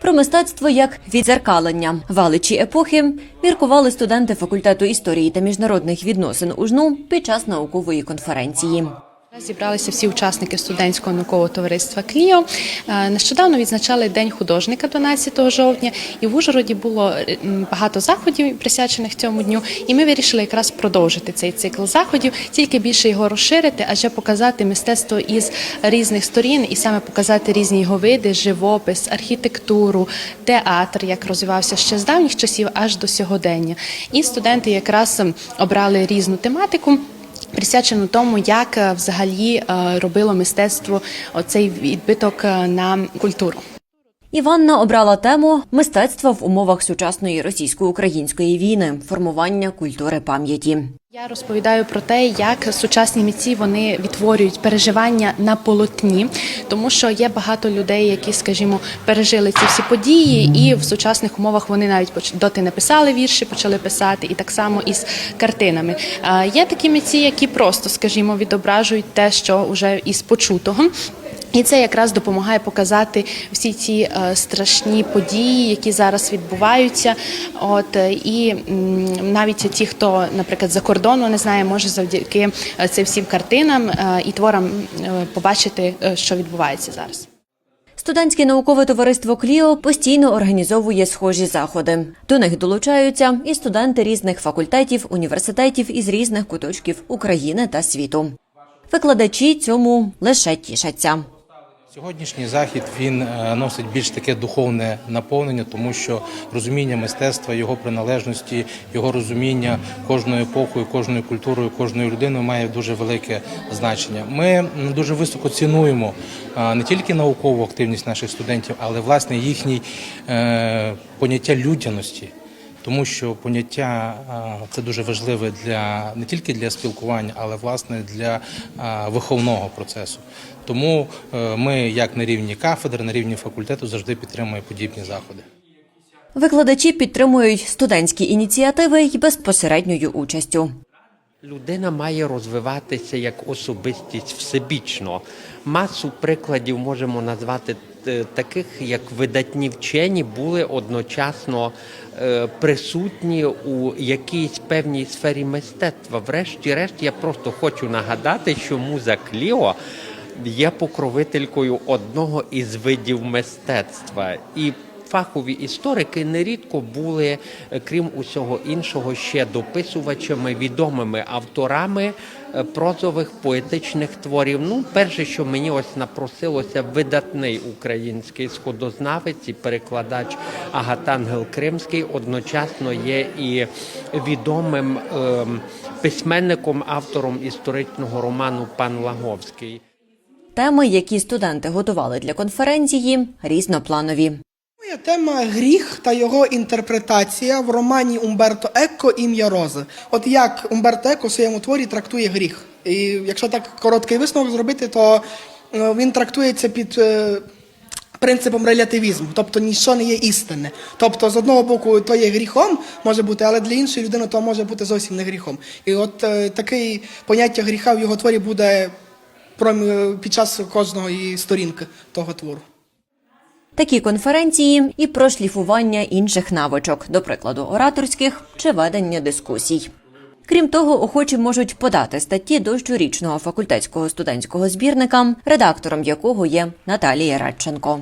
Про мистецтво як відзеркалення валичі епохи міркували студенти факультету історії та міжнародних відносин УЖНУ під час наукової конференції. Зібралися всі учасники студентського наукового товариства Кліо. Е, Нещодавно відзначали День художника 12 жовтня, і в Ужгороді було е, багато заходів присвячених цьому дню. І ми вирішили якраз продовжити цей цикл заходів, тільки більше його розширити, адже показати мистецтво із різних сторін, і саме показати різні його види, живопис, архітектуру, театр, як розвивався ще з давніх часів, аж до сьогодення. І студенти якраз обрали різну тематику. Присвячену тому, як е, взагалі е, робило мистецтво оцей відбиток е, на культуру. Іванна обрала тему мистецтва в умовах сучасної російсько-української війни, формування культури пам'яті. Я розповідаю про те, як сучасні митці вони відтворюють переживання на полотні, тому що є багато людей, які, скажімо, пережили ці всі події, і в сучасних умовах вони навіть доти не писали вірші, почали писати, і так само із картинами. Є такі митці, які просто, скажімо, відображують те, що вже із почутого. І це якраз допомагає показати всі ці е, страшні події, які зараз відбуваються. От е, і навіть ті, хто, наприклад, за кордону не знає, може завдяки е, цим всім картинам і творам побачити, що відбувається зараз. Студентське наукове товариство Кліо постійно організовує схожі заходи. До них долучаються і студенти різних факультетів, університетів із різних куточків України та світу. Викладачі цьому лише тішаться. Сьогоднішній захід він е, носить більш таке духовне наповнення, тому що розуміння мистецтва, його приналежності, його розуміння кожною епохою, кожною культурою, кожною людиною має дуже велике значення. Ми дуже високо цінуємо е, не тільки наукову активність наших студентів, але власне їхній е, поняття людяності. Тому що поняття це дуже важливе для не тільки для спілкування, але власне для виховного процесу. Тому е, ми, як на рівні кафедри, на рівні факультету, завжди підтримуємо подібні заходи. Викладачі підтримують студентські ініціативи й безпосередньою участю. Людина має розвиватися як особистість всебічно. Масу прикладів можемо назвати е, таких, як видатні вчені були одночасно е, присутні у якійсь певній сфері мистецтва. Врешті-решт, я просто хочу нагадати, що муза Кліо є покровителькою одного із видів мистецтва. І Фахові історики нерідко були, е, крім усього іншого, ще дописувачами, відомими авторами е, прозових поетичних творів. Ну, перше, що мені ось напросилося, видатний український сходознавець і перекладач Агатангел Кримський, одночасно є і відомим ем, письменником, автором історичного роману Пан Лаговський. Теми, які студенти готували для конференції, різнопланові. Моя тема гріх та його інтерпретація в романі Умберто Еко Ім'я Рози. От як Умберто Еко в своєму творі трактує гріх. І якщо так короткий висновок зробити, то е, він трактується під е, принципом релятивізму, тобто ніщо не є істинне. Тобто, з одного боку, то є гріхом, може бути, але для іншої людини то може бути зовсім не гріхом. І от е, таке поняття гріха в його творі буде під час кожної сторінки того твору. Такі конференції і про шліфування інших навичок, до прикладу, ораторських чи ведення дискусій. Крім того, охочі можуть подати статті до щорічного факультетського студентського збірника, редактором якого є Наталія Радченко.